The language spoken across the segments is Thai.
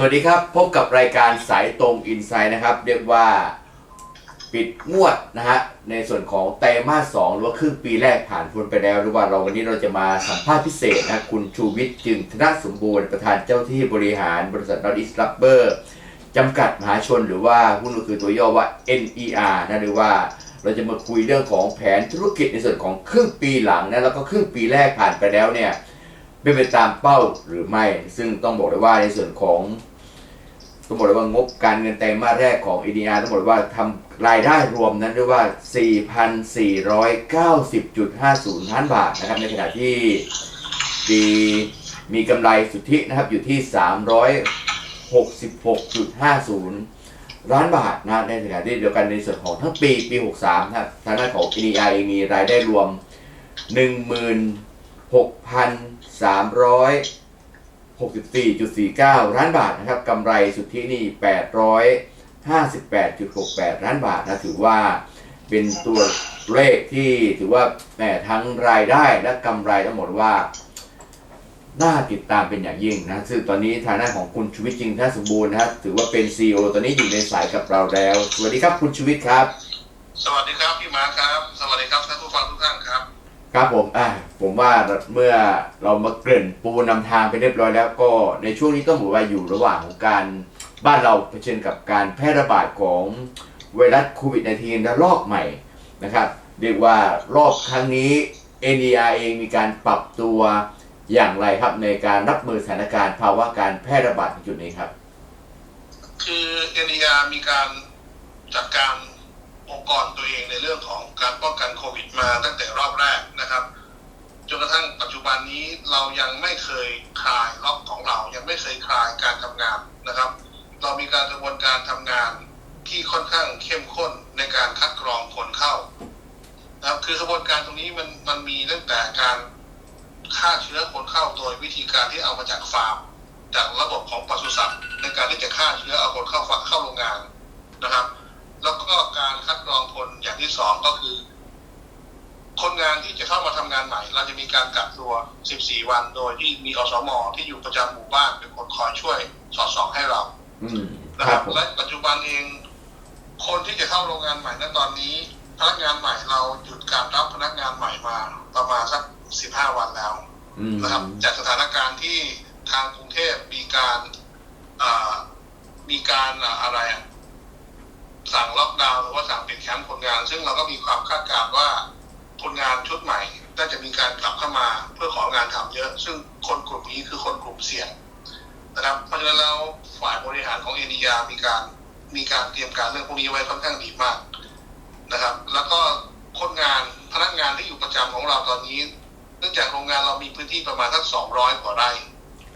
สวัสดีครับ พบกับรายการสายตรงอินไซด์นะครับ เรียกว่าปิดงวดนะฮะในส่วนของไตรมาสสองหรือว่าครึ่งปีแรกผ่านพ้นไปแล้วหรือว่าเราวันนี้เราจะมาสัมภาษณ์พิเศษนะคุณชูวิทย์จึงธนสมบูรณ์ประธานเจ้าที่บริหารบริษัทนอริสลับเบอร์จำกัดมหาชนหรือว่าหุ้นก็คือตัวย่อว่า NER นะหรือว่าเราจะมาคุยเรื่องของแผนธุรกิจในส่วนของครึ่งปีหลังนะแล้วก็ครึ่งปีแรกผ่านไปแล้วเนี่ยเป็นไปตามเป้าหรือไม่ ซึ่งต้องบอกเลยว่าในส่วนของ ต้องบอกเลยว่างบการเงินไตรมาสแรกของ EDR ต้องบอกว่าทำรายได้รวมนั้นเรียกว่า 4,490.50 ล้านบาทนะครับในขณะที่ปีมีกำไรสุทธินะครับอยู่ที่ 366.50 ล้านบาทนะในขณะที่เดียวกันในส่วนของทั้งปีปี 63นะครับทางด้านของ EDR เองมีรายได้รวม 16,300 64.49 ล้านบาทนะครับกำไรสุทธินี่ 858.68 ล้านบาทนะถือว่าเป็นตัวเลขที่ถือว่าแหมทั้งรายได้และกำไรทั้งหมดว่า น่าติดตามเป็นอย่างยิ่งนะซึ่งตอนนี้ทางด้านของคุณชูวิทย์จริงท่าสมบูรณ์นะครับถือว่าเป็น CEO ตอนนี้อยู่ในสายกับเราแล้ว สวัสดีครับคุณชูวิทย์ครับ สวัสดีครับพี่มาครับ สวัสดีครับท่านผู้ฟังทุกท่านครับ ครับผมอะผมว่าเมื่อเรามาเกริ่นปูนำทางไปเรียบร้อยแล้วก็ในช่วงนี้ต้องบอกว่าอยู่ระหว่างของการบ้านเราเผชิญกับการแพร่ระบาดของไวรัสโควิด -19 ระลอกใหม่นะครับเรียกว่ารอบครั้งนี้ NDR เองมีการปรับตัวอย่างไรครับในการรับมือสถานการณ์ภาวะการแพร่ระบาดในจุดนี้ครับ คือเอ็นยมีการจัดการ องค์กรตัวเองในเรื่องของการป้องกันโควิดมาตั้งแต่รอบแรกนะครับจนกระทั่งปัจจุบันนี้เรายังไม่เคยคลายล็อกของเรายังไม่เคยคลายการทำงานนะครับ เรามีการกระบวนการทำงานที่ค่อนข้างเข้มข้นในการคัดกรองคนเข้านะครับคือกระบวนการตรงนี้มันมันมีตั้งแต่การฆ่าเชื้อคนเข้าโดยวิธีการที่เอามาจากฟาร์มจากระบบของปศุสัตว์ในการที่จะฆ่าเชื้อเอาคนเข้าฝักเข้าโรงงานนะครับ แล้วก็การคัดกรองคนอย่างที่สองก็คือ คนงานที่จะเข้ามาทำงานใหม่ เราจะมีการกักตัว 14 วัน โดยที่มีอสมที่อยู่ประจำหมู่บ้านเป็นคนคอยช่วยสอดส่องให้เราอืมนะคครัรับบผมและปัจจุบันเอง คนที่จะเข้าโรงงานใหม่ณตอนนี้ พนักงานใหม่เราหยุดการรับพนักงานใหม่มาประมาณสัก 15 วันแล้วอืมนะครับ จากสถานการณ์ที่ทางกรุงเทพมีการอ่ามีการอ่าอะไรอะ สั่งล็อกดาวน์หรือว่าสั่งปิดแคมป์คนงาน ซึ่งเราก็มีความคาดการณ์ว่าคนงานชุดใหม่น่าจะมีการกลับเข้ามาเพื่อของานทำเยอะ ซึ่งคนกลุ่มนี้คือคนกลุ่มเสี่ยงนะครับเพราะฉะนั้นแล้วฝ่ายบริหารของเอ็นยามีการมีการเตรียมการเรื่องพวกนี้ไว้ค่อนข้างดีมากนะครับ แล้วก็คนงานพนักงานที่อยู่ประจำของเราตอนนี้ เนื่องจากโรงงานเรามีพื้นที่ประมาณสัก200กว่าไร่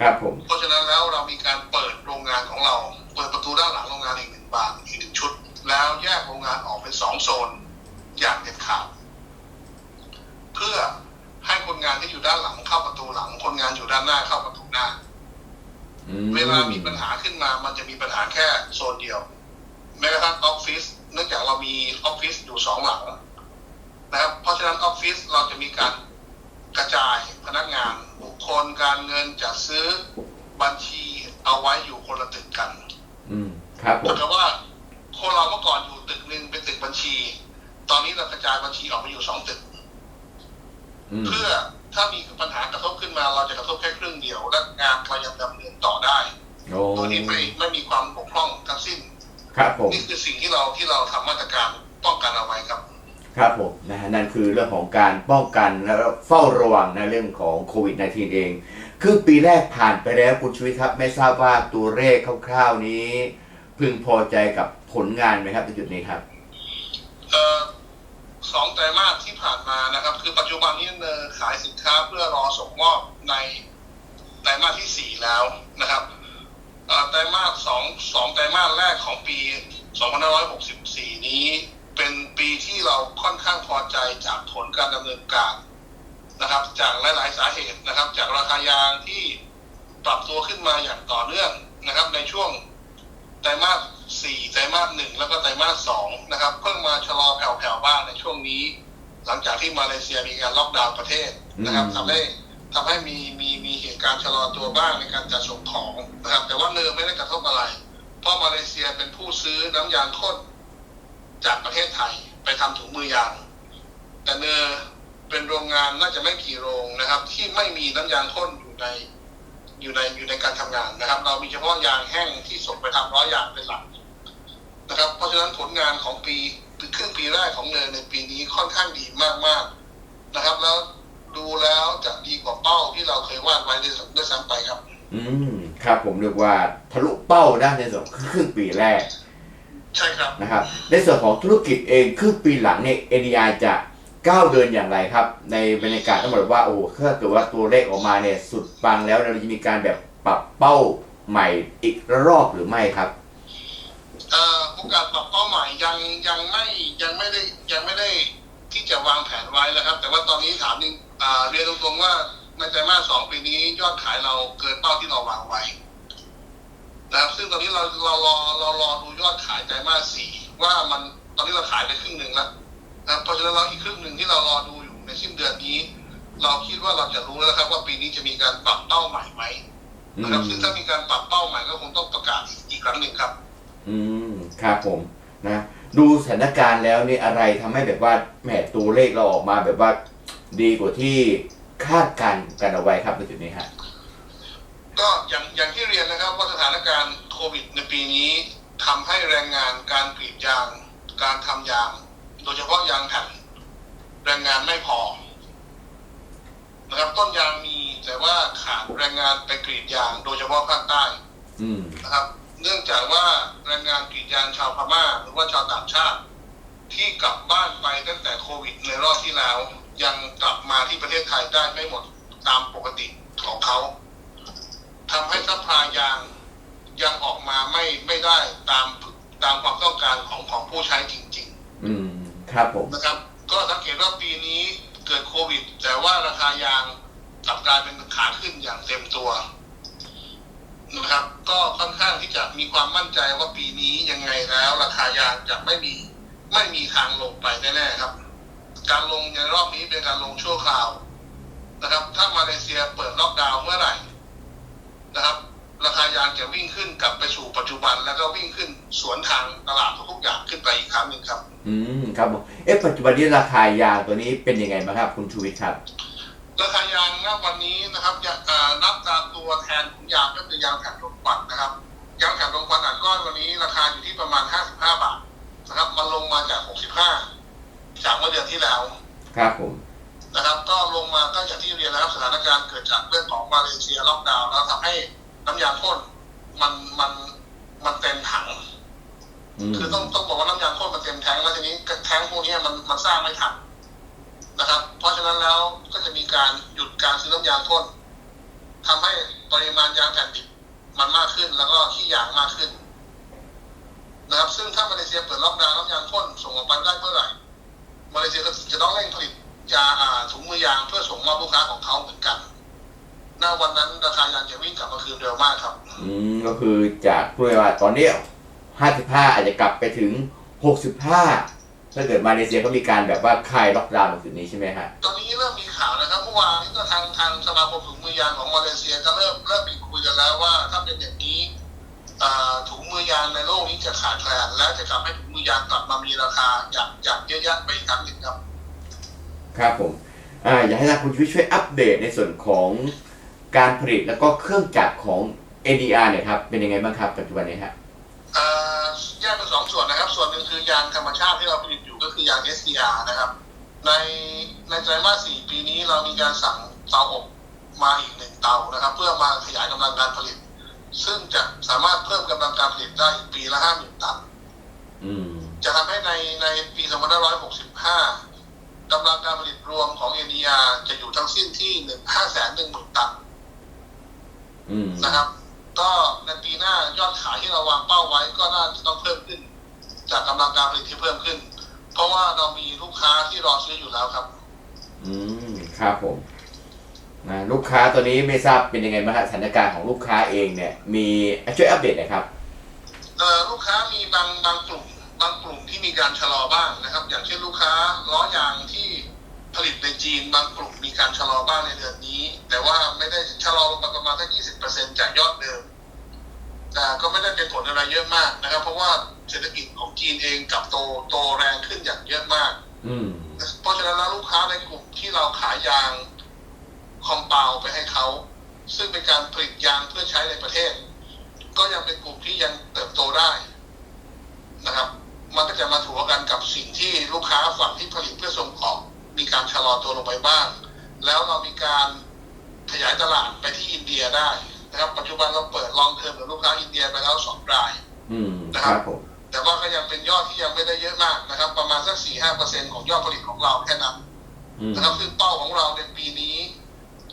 ครับผมเพราะฉะนั้นแล้วเรามีการเปิดโรงงานของเรา เปิดประตูด้านหลังโรงงานอีกหนึ่งบานอีกหนึ่งชุด แล้วแยกโรงงานออกเป็นสองโซนอย่างเด็ดขาด เพื่อให้คนงานที่อยู่ด้านหลังเข้าประตูหลัง คนงานอยู่ด้านหน้าเข้าประตูหน้าอืเวลามีปัญหาขึ้นมา มันจะมีปัญหาแค่โซนเดียวแม้กระทั่งออฟฟิศเนื่องจากเรามีออฟฟิศอยู่สองหลังนะครับ เพราะฉะนั้นออฟฟิศเราจะมีการกระจายพนักงานบุคคลการเงินจัดซื้อบัญชีเอาไว้อยู่คนละตึกกัน อืม ครับผเหมือมนกับว่า คนเราเมื่อก่อนอยู่ตึกหนึ่งเป็นตึกบัญชี ตอนนี้เรากระจายบัญชีออกมาอยู่สองตึกอืมเพื่อถ้ามีปัญหากระทบขึ้นมา เราจะกระทบแค่ครึ่งเดียว และงานเรายังดำเนินต่อได้โอ้โดยที่ไม่ไม่มีความบกพร่องทั้งสิ้น ครับผมนี่คือสิ่งที่เราที่เราทำมาตรการป้องกันเอาไว้ครับ ครับผมนะฮะนั่นคือเรื่องของการป้องกันและเฝ้าระวังในเรื่องของโควิด -19 เองครึ่งปีแรกผ่านไปแล้วคุณชุวิตครับ ไม่ทราบว่าตัวเลขคร่าวๆนี้ พึงพอใจกับ ผลงานไหมครับในจุดนี้ครับเอ่อสองไตรมาสที่ผ่านมานะครับ คือปัจจุบันนี้เนอขายสินค้าเพื่อรอส่งมอบในไตรมาสที่สี่แล้วนะครับเอ่อไตรมาสสองสองไตรมาสแรกของปี 2564 นี้ เป็นปีที่เราค่อนข้างพอใจจากผลการดำเนินการนะครับ จากหลาย ๆ สาเหตุนะครับ จากราคายางที่ปรับตัวขึ้นมาอย่างต่อเนื่องนะครับ ในช่วง ไตรมาสสี่ไตรมาสหนึ่งแล้วก็ไตรมาสสองนะครับเพิ่งมาชะลอแผ่วๆบ้างในช่วงนี้ หลังจากที่มาเลเซียมีการล็อกดาวน์ประเทศนะครับอืมทำให้ทำให้มีมีมีเหตุการณ์ชะลอตัวบ้างในการจัดส่งของนะครับ แต่ว่าเนอไม่ได้กระทบอะไร เพราะมาเลเซียเป็นผู้ซื้อน้ำยางข้นจากประเทศไทยไปทำถุงมือยาง แต่เนอเป็นโรงงานน่าจะไม่กี่โรงนะครับ ที่ไม่มีน้ำยางข้นอยู่ใน อยู่ในอยู่ในการทำงานนะครับ เรามีเฉพาะยางแห้งที่ส่งไปทำร้อยยางเป็นหลักนะครับ เพราะฉะนั้นผลงานของปีครึ่งปีแรกของเนอในปีนี้ค่อนข้างดีมากๆนะครับ แล้วดูแล้วจะดีกว่าเป้าที่เราเคยวาดไว้ด้วยด้วยซ้ำไปครับ อืมครับผมเรียกว่าทะลุเป้านะในส่วนของครึ่งปีแรก ใช่ครับนะครับ ในส่วนของธุรกิจเองครึ่งปีหลังเนี่ย NDI จะ ก้าวเดินอย่างไรครับ ในบรรยากาศต้องบอกว่าโอ้ถ้าเกิดว่าตัวเลขออกมาเนี่ยสุดปังแล้วเราจะมีการแบบปรับเป้าใหม่อีกรอบหรือไม่ครับเอ่อโอกาสปรับเป้าหมายยังยังไม่ยังไม่ได้ยังไม่ได้ที่จะวางแผนไว้นะครับ แต่ว่าตอนนี้ถามนึงอ่าเรียนตรงๆว่าในไตรมาสสองปีนี้ยอดขายเราเกินเป้าที่เราวางไว้นะครับซึ่งตอนนี้เราเรารอเรารอดูยอดขายไตรมาสสี่ว่ามันตอนนี้เราขายไปครึ่งหนึ่งแล้ว นะครับเพราะฉะนั้นเราอีกครึ่งหนึ่งที่เรารอดูอยู่ในสิ้นเดือนนี้ เราคิดว่าเราจะรู้แล้วนะครับ ว่าปีนี้จะมีการปรับเป้าใหม่ไหมอืนะครับมซึ่งถ้ามีการปรับเป้าใหม่ก็คงต้องประกาศอีกอีกครั้งหนึ่งครับ อืมครับผมนะดูสถานการณ์แล้วนี่อะไรทำให้แบบว่าแหมตัวเลขเราออกมาแบบว่าดีกว่าที่คาดการณ์กันเอาไว้ครับในจุดนี้ฮะก็อย่างอย่างที่เรียนนะครับว่าสถานการณ์โควิดในปีนี้ทำให้แรงงานการกรีดยาง การทำยาง โดยเฉพาะยางแผ่นแรงงานไม่พอนะครับต้นยางมีแต่ว่าขาดแรงงานไปกรีดยาง โดยเฉพาะภาคใต้อืมนะครับ เนื่องจากว่าแรงงานกรีดยางชาวพม่า หรือว่าชาวต่างชาติ ที่กลับบ้านไปตั้งแต่โควิดในรอบที่แล้ว ยังกลับมาที่ประเทศไทยได้ไม่หมดตามปกติของเขาทำให้ซัพพลายยางยังออกมาไม่ไม่ได้ตามตามความต้องการของของผู้ใช้จริงอืม ครับผมนะครับ ก็สังเกตว่าปีนี้เกิดโควิด แต่ว่าราคายางกลับกลายเป็นขาขึ้นอย่างเต็มตัวนะครับ ก็ค่อนข้างที่จะมีความมั่นใจว่าปีนี้ยังไงแล้ว ราคายางจะไม่มีไม่มีทางลงไปแน่ๆครับ การลงในรอบนี้เป็นการลงชั่วคราวนะครับ ถ้ามาเลเซียเปิดล็อกดาวน์เมื่อไหร่นะครับ ราคายางจะวิ่งขึ้นกลับไปสู่ปัจจุบัน แล้วก็วิ่งขึ้นสวนทางตลาดทุกๆอย่างขึ้นไปอีกครั้งหนึ่งครับ อืมครับผมเอ๊ะปัจจุบันนี้ราคายางตัวนี้เป็นยังไงบ้างครับ คุณชูวิทย์ครับ ราคายางณวันนี้นะครับยาอ่านับตามตัวแทนของยางก็คือยางแผ่นลมควันนะครับยางแผ่นลมควันอัดก้อนวันนี้ราคาอยู่ที่ประมาณ 55 บาทนะครับ มันลงมาจาก 65 จากเมื่อเดือนที่แล้ว ครับผมนะครับ ก็ลงมาก็อย่างที่เรียนนะครับสถานการณ์เกิดจากเรื่องของมาเลเซียล็อกดาวน์แล้วทำให้ น้ำยางพ่นมันมันมันเต็มถังอืมคือต้องต้องบอกว่าน้ำยางข้นมันเต็มแท้งแล้วทีนี้แท้งพวกนี้มันมันสร้างไม่ทันนะครับ เพราะฉะนั้นแล้วก็จะมีการหยุดการซื้อน้ำยางข้นทำให้ปริมาณยางแผ่นดิบมันมากขึ้นแล้วก็ขี้ยางมากขึ้น นะครับ ซึ่งถ้ามาเลเซียเปิดล็อกดาวน์น้ำยางข้นส่งออกไปได้เมื่อไหร่มาเลเซียก็จะต้องเร่งผลิตยาอ่าถุงมือยางเพื่อส่งมอบลูกค้าของเขาเหมือนกัน ณวันนั้นราคายางจะวิ่งกลับมาคืนเร็วมากครับอืมก็คือจากพูดง่ายๆว่าตอนเนี้ห้าสิบห้าอาจจะกลับไปถึงหกสิบห้าถ้าเกิดมาเลเซียก็มีการแบบว่าคลายล็อกดาวน์ตรงจุดนี้ใช่ไหมฮะ ตอนนี้เริ่มมีข่าวนะครับเมื่อวานนี้ก็ทางทางสมาคมถุงมือยางของมาเลเซียก็เริ่มเริ่มมีคุยกันแล้วว่า ถ้าเป็นอย่างนี้อ่าถุงมือยางในโลกนี้จะขาดแคลนและจะทำให้ถุงมือยางกลับมามีราคาอย่างอย่างเยอะแยะไปอีกครั้งหนึ่งครับ ครับผม อ่า อยากให้ทางคุณชูวิทย์ช่วยอัปเดตในส่วนของ การผลิตแล้วก็เครื่องจักรของ NDR เนี่ยครับเป็นยังไงบ้างครับปัจจุบันนี้ฮะอ่าแยกเป็นสองส่วนนะครับ ส่วนหนึ่งคือยางธรรมชาติที่เราผลิตอยู่ก็คือยาง SDR นะครับ ในในไตรมาสสี่ปีนี้เรามีการสั่งเตาอบมาอีกหนึ่งเตานะครับ เพื่อมาขยายกำลังการผลิต ซึ่งจะสามารถเพิ่มกำลังการผลิตได้อีกปีละห้าหมื่นตันอืมจะทำให้ในในปี2565กำลังการผลิตรวมของ NER จะอยู่ทั้งสิ้นที่1 5 1 0 0 0 0ตันอืมนะครับ ก็ในปีหน้ายอดขายที่เราวางเป้าไว้ก็น่าจะต้องเพิ่มขึ้น จากกำลังการผลิตที่เพิ่มขึ้น เพราะว่าเรามีลูกค้าที่รอซื้ออยู่แล้วครับ อืมครับผมนะลูกค้าตัวนี้ไม่ทราบเป็นยังไงบ้างฮะสถานการณ์ของลูกค้าเองเนี่ย มีช่วยอัปเดตหน่อยครับเอ่อลูกค้ามีบางบางกลุ่ม บางกลุ่มที่มีการชะลอบ้างนะครับ อย่างเช่นลูกค้าล้อยางที่ ผลิตในจีนบางกลุ่มมีการชะลอบ้างในเดือนนี้ แต่ว่าไม่ได้ชะลอลงมาประมาณแค่ยี่สิบเปอร์เซ็นจากยอดเดิมแต่ก็ไม่ได้เป็นผลอะไรเยอะมากนะครับ เพราะว่าเศรษฐกิจของจีนเองกลับโตโตแรงขึ้นอย่างเยอะมาก อืมเพราะฉะนั้นแล้วลูกค้าในกลุ่มที่เราขายยางคอมเปาไปให้เขา ซึ่งเป็นการผลิตยางเพื่อใช้ในประเทศ ก็ยังเป็นกลุ่มที่ยังเติบโตได้นะครับ มันก็จะมาถัวกันกับสิ่งที่ลูกค้าฝั่งที่ผลิตเพื่อส่งออ กมีการชะลอตัวลงไปบ้าง แล้วเรามีการขยายตลาดไปที่อินเดียได้นะครับ ปัจจุบันเราเปิดลองเทอมกับลูกค้าอินเดียไปแล้วสองรายอืมนะคครับรับผมแต่ว่าก็ยังเป็นยอดที่ยังไม่ได้เยอะมากนะครับ ประมาณสักสี่ห้าเปอร์เซ็นของยอดผลิตของเราแค่นั้นอืมนะครับซึ่งเป้าของเราในปีนี้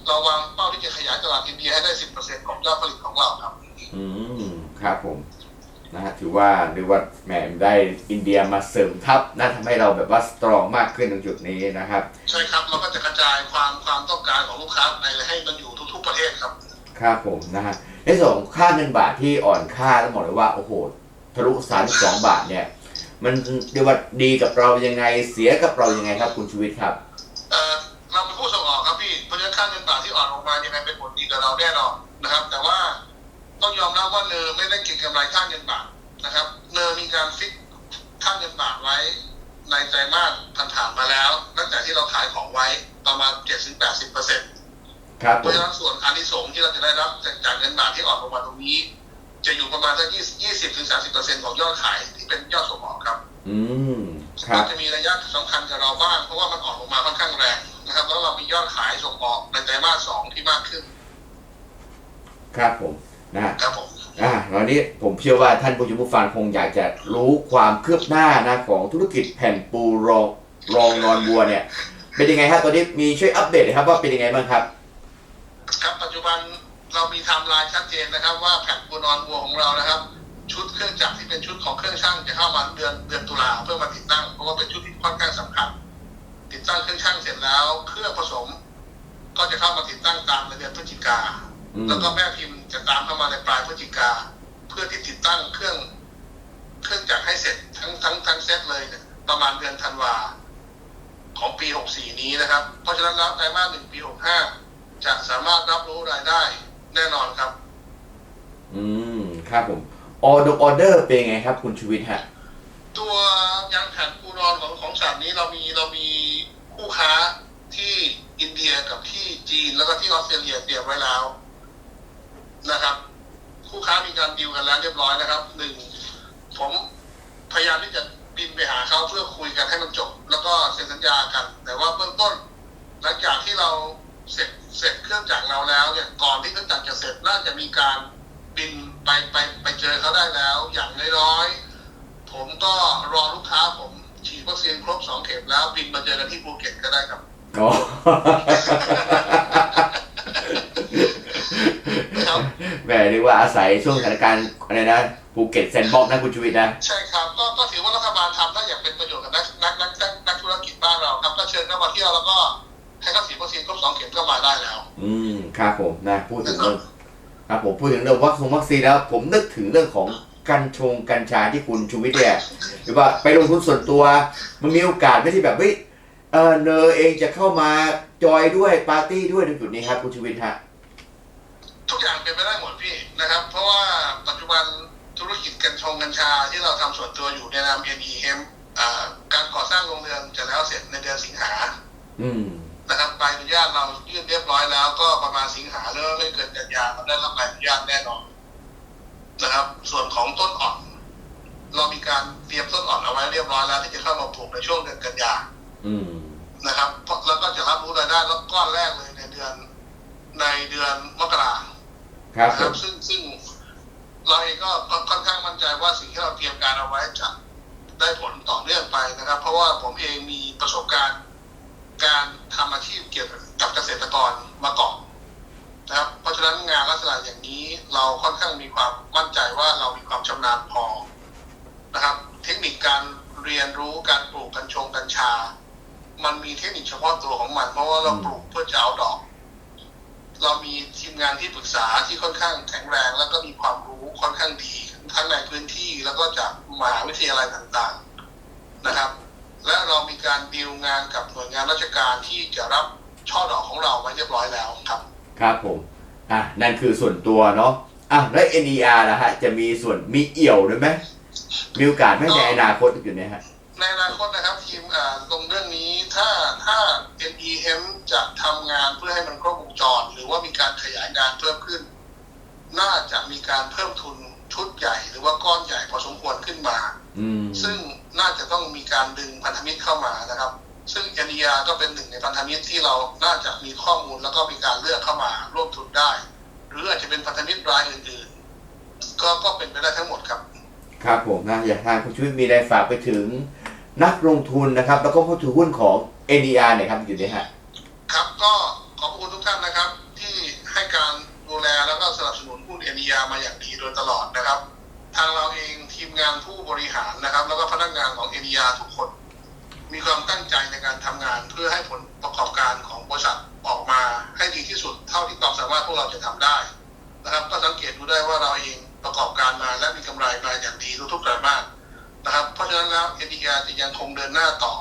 เราวางเป้าที่จะขยายตลาดอินเดียให้ได้สิบเปอร์เซ็นของยอดผลิตของเราครับ อืมครับผม นะฮะถือว่าเรียกว่าแหมได้อินเดียมาเสริมทัพน่าทำให้เราแบบว่าสตรองมากขึ้นตรงจุดนี้นะครับ ใช่ครับเราก็จะกระจายความความต้องการของลูกค้าในให้มันอยู่ทุก ๆประเทศครับครับผมนะฮะในส่วนของค่าเงินบาทที่อ่อนค่าต้องบอกเลยว่าโอ้โหทะลุ32บาทเนี่ย มันเรียกว่าดีกับเรายังไงเสียกับเรายังไงครับ คุณชูวิทย์ครับเอ่อเราเป็นผู้ส่งออกครับพี่เพราะฉะนั้นค่าเงินบาทที่อ่อนลงมายังไงเป็นผลดีกับเราแน่นอนนะครับ แต่ว่า ต้องยอมรับว่าเนอไม่ได้เก็งกำไรค่าเงินบาทนะครับ เนอมีการฟิกค่าเงินบาทไว้ในไตรมาสผ่านๆมาแล้วตั้งแต่ที่เราขายของไว้ประมาณ70-80%เปอร์เซ็นต์ครับเพผราะมฉะนั้นส่วนอานิสงส์ที่เราจะได้รับจากจากเงินบาทที่อ่อนลงมาตรงนี้ จะอยู่ประมาณสัก20ถึง30%ของยอดขายที่เป็นยอดส่งออกครับ อืมครัมับนจะมีระยะสำคัญกับเราบ้างเพราะว่ามันอ่อนลงมาค่อนข้างแรงนะครับ แล้วเรามียอดขายส่งออกในไตรมาสสองที่มากขึ้น ครับผม นะฮะครับผมอ่าตอนนี้ผมเชื่อว่าท่านผู้ชมผู้ฟังคงอยากจะรู้ความคืบหน้านะของธุรกิจแผ่นปูรองรองนอนบัวเนี่ย เป็นยังไงครับตอนนี้มีช่วยอัปเดตหน่อยครับว่าเป็นยังไงบ้างครับ ครับปัจจุบันเรามีไทม์ไลน์ชัดเจนนะครับ ว่าแผ่นปูนอนวัวของเรานะครับ ชุดเครื่องจักรที่เป็นชุดของเครื่องช่างจะเข้ามาเดือนเดือนตุลาเพื่อมาติดตั้งเพราะว่าเป็นชุดที่ค่อนข้างสำคัญ ติดตั้งเครื่องช่างเสร็จแล้ว เครื่องผสม ก็จะเข้ามาติดตั้งตามในเดือนพฤศจิกาอืม แล้วก็แม่พิมพ์จะตามเข้ามาในปลายพฤศจิกา เพื่อที่ติดตั้งเครื่อง เครื่องจักรให้เสร็จทั้งทั้งทั้งเซตเลยเนี่ยประมาณเดือนธันวาของปี 64 นี้นะครับ เพราะฉะนั้นแล้วไตรมาสหนึ่งปี 65 จะสามารถรับรู้รายได้แน่นอนครับ อืม ครับผม ออเดอร์ออเดอร์เป็นยังไงครับ คุณชูวิทย์ฮะ ตัวยางแผ่นปูนอนของของสัตว์นี้เรามีเรามีคู่ค้าที่อินเดียกับที่จีนแล้วก็ที่ออสเตรเลียเตรียมไว้แล้ว นะครับ คู่ค้ามีการดีลกันแล้วเรียบร้อยนะครับหนึ่งผมพยายามที่จะบินไปหาเขาเพื่อคุยกันให้มันจบ แล้วก็เซ็นสัญญากัน แต่ว่าเบื้องต้น หลังจากที่เราเสร็จเสร็จเครื่องจักรเราแล้วเนี่ยก่อนที่เครื่องจักรจะเสร็จน่าจะมีการบินไปไปไปเจอเขาได้แล้ว อย่างน้อยๆผมก็รอลูกค้าผมฉีดวัคซีนครบสองเข็มแล้วบินมาเจอกันที่ภูเก็ตก็ได้ครับ อ๋อ ครับแหมเรียกว่าอาศัยช่วงสถานการณ์อะไรนะภูเก็ตแซนด์บ็อกซ์นะคุณชูวิทย์นะ ใช่ครับ ก็ก็ถือว่ารัฐบาลทำได้อย่างเป็นประโยชน์กับนักนักนักนักนักธุรกิจบ้านเราครับก็เชิญเข้ามาเที่ยวแล้วก็ให้เขาฉีดวัคซีนครบสองเข็มก็มาได้แล้ว อืมครับผมนะพูดถึงเรื่องครับผมพูดถึงเรื่องวัคซีนวัคซีนแล้ว ผมนึกถึงเรื่องของกัญชงกัญชาที่คุณชูวิทย์เนี่ยหรือว่าไปลงทุนส่วนตัว มันมีโอกาสไหม่ที่แบบเฮ้ยเออเนอเองจะเข้ามาจอยด้วยปาร์ตี้ด้วยในจุดนี้ครับคุณชูวิทย์ฮะ ทุกอย่างเป็นไปได้หมดพี่นะครับ เพราะว่าปัจจุบันธุรกิจกัญชงกัญชาที่เราทำส่วนตัวอยู่ในนาม NE h e m อ่าการก่อสร้างโรงเรือนจะแล้วเสร็จในเดือนสิงหาอืมนะครับใบอนุญาตเรายื่นเรียบร้อยแล้ว ก็ประมาณสิงหาเริ่มไม่เกินกันยาเราได้รับใบอนุญาตแน่นอนนะครับ ส่วนของต้นอ่อน เรามีการเตรียมต้นอ่อนเอาไว้เรียบร้อยแล้วที่จะเข้ามาปลูกในช่วงเดือนกันยาอืมนะครับเพราะแล้วก็จะรับรู้รายได้แล้วก้อนแรกเลยในเดือน ในเดือนมกราค รับนะครับซึ่งซึ่งเราเองก็ค่อนข้างมั่นใจว่าสิ่งที่เราเตรียมการเอาไว้จะได้ผลต่อเนื่องไปนะครับ เพราะว่าผมเองมีประสบการณ์ การทำอาชีพเกี่ยวกับเกษตรกรมาก่อนนะครับ เพราะฉะนั้นงานลักษณะอย่างนี้เราค่อนข้างมีความมั่นใจว่าเรามีความชำนาญพอนะครับ เทคนิคการเรียนรู้การปลูกกัญชงกัญชา มันมีเทคนิคเฉพาะตัวของมัน เพราะว่าเราปลูกเพื่อจะเอาดอก เรามีทีมงานที่ปรึกษาที่ค่อนข้างแข็งแรง แล้วก็มีความรู้ค่อนข้างดีทั้งในพื้นที่แล้วก็จากมหาวิทยาลัยต่างๆนะครับ และเรามีการดีลงานกับหน่วยงานราชการที่จะรับช่อดอกของเราไว้เรียบร้อยแล้วครับครับผมอะนั่นคือส่วนตัวเนาะอะแล้ว NER นะฮะจะมีส่วนมีเอี่ยวด้วยไหมมีโอกาสไหมในอนาคตอยู่เนี่ยฮะในอนาคตนะครับทีมอ่าตรงเรื่องนี้ ถ้าถ้า NEM จะทำงานเพื่อให้มันครบวงจร หรือว่ามีการขยายงานเพิ่มขึ้น น่าจะมีการเพิ่มทุนชุดใหญ่ หรือว่าก้อนใหญ่พอสมควรขึ้นมาอืมซึ่งน่าจะต้องมีการดึงพันธมิตรเข้ามานะครับ ซึ่ง NER ก็เป็นหนึ่งในพันธมิตรที่เราน่าจะมีข้อมูลแล้วก็มีการเลือกเข้ามาร่วมทุนได้ หรืออาจจะเป็นพันธมิตรรายอื่นๆ ก็ก็เป็นไปได้ทั้งหมดครับ ครับผมนะอยากทางคุณชุวิตมีอะไรฝากไปถึง นักลงทุนนะครับ แล้วก็ผู้ถือหุ้นของ NER เนี่ยครับอยู่เนี่ยฮะครับก็ขอบคุณทุกท่านนะครับ ที่ให้การดูแลแล้วก็สนับสนุนหุ้นเอ็นยมาอย่างดีโดยตลอดนะครับ ทางเราเองทีมงานผู้บริหารนะครับ แล้วก็พนักงานของเอ็นยทุกคน มีความตั้งใจในการทำงานเพื่อให้ผลประกอบการของบริษัทออกมาให้ดีที่สุด เท่าที่ความสามารถพวกเราจะทำได้นะครับ ก็สังเกตดูได้ว่าเราเองประกอบการมาและมีกำไรมาอย่างดีทุกๆไตรมาส นะครับ เพราะฉะนั้นแล้วเอ็นยาจะยังคงเดินหน้าต่อ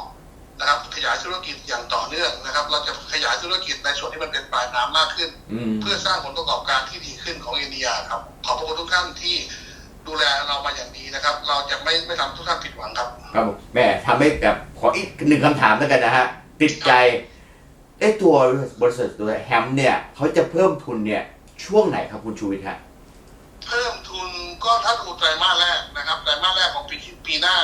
นะครับ ขยายธุรกิจอย่างต่อเนื่องนะครับ เราจะขยายธุรกิจในส่วนที่มันเป็นปลายน้ำมากขึ้นอืมเพื่อสร้างผลประกอบการที่ดีขึ้นของเอ็นดีอาครับ ขอบพระคุณทุกท่านที่ดูแลเรามาอย่างดีนะครับ เราจะไม่ไม่ทำทุกท่านผิดหวังครับ ครับผมแม่ทำให้แบบขออีกหนึ่งคำถามแล้วกันนะฮะติดใจไอ้ตัวบริษัทตัวแฮมเนี่ยเขาจะเพิ่มทุนเนี่ยช่วงไหนครับคุณชูวิทย์ฮะ เพิ่มทุนก็ถ้าดูไตรมาสแรกนะครับไตรมาสแรกของปีที่ปีหน้า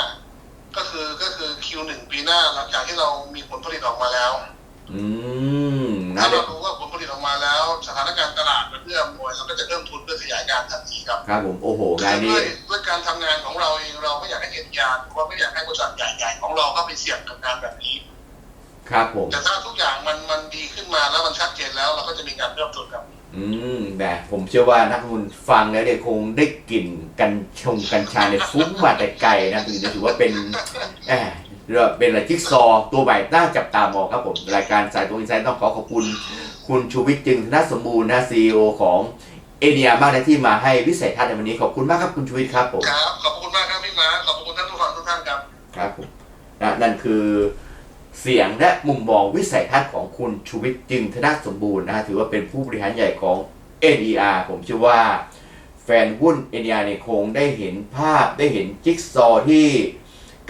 ก็คือก็คือ Q1 ปีหน้าหลังจากที่เรามีผลผลิตออกมาแล้ว อืมนะถ้าเดี๋เรายวรู้ว่าผลผลิตออกมาแล้ว สถานการณ์ตลาดมันเอื้ออำนวยเราก็จะเพิ่มทุนเพื่อขยายการทันทีครับครับผมโอ้โหคืงานอนี้ด้วยด้วยการทำงานของเราเองเราไม่อยากให้เอ็นยาหรือว่าไม่อยากให้บริษัทใหญ่ๆของเราเข้าไปเสี่ยงกับงานแบบนี้ ครับผม แต่ถ้าทุกอย่างมันมันดีขึ้นมาแล้วมันชัดเจนแล้ว เราก็จะมีการเริ่มต้นครับ อืมแต่ผมเชื่อว่านักลงทุนฟังแล้วเนี่ยคงได้กลิ่นกัญชงกัญชาเนี่ยฟุ้งมาแต่ไกลนะถึงจะถือว่าเป็นแหมเรียกว่าเป็นอะไรจิ๊กซอว์ตัวใหม่น่าจับตามองครับผมรายการสายตรงอินไซต์ต้องขอขอบคุณ คุณชูวิทย์จึงธนสมบูรณ์นะซีอของเอเนียมากนะที่มาให้วิสัยทัศน์ในวันนี้ขอบคุณมากครับคุณชูวิทย์ครับผมครับ ขอบคุณมากครับพี่ม้าขอบคุณท่านผู้ฟังทุกท่านครับครับผมนะนั่นคือ เสียงและมุมมองวิสัยทัศน์ของคุณชูวิทย์จึงธนสมบูรณ์นะฮะถือว่าเป็นผู้บริหารใหญ่ของ NER ผมเชื่อว่าแฟนหุ้น NER เนี่ยคงได้เห็นภาพได้เห็นจิ๊กซอที่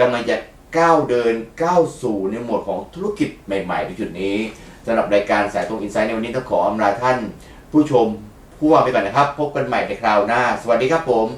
กำลังจะก้าวเดินก้าวสู่ในหมวดของธุรกิจใหม่ๆในจุดนี้สำหรับรายการสายตรงอินไซต์ในวันนี้ต้องขออำลาท่าน ผู้ชมผู้ว่าไปก่อนนะครับ พบกันใหม่ในคราวหน้า สวัสดีครับผม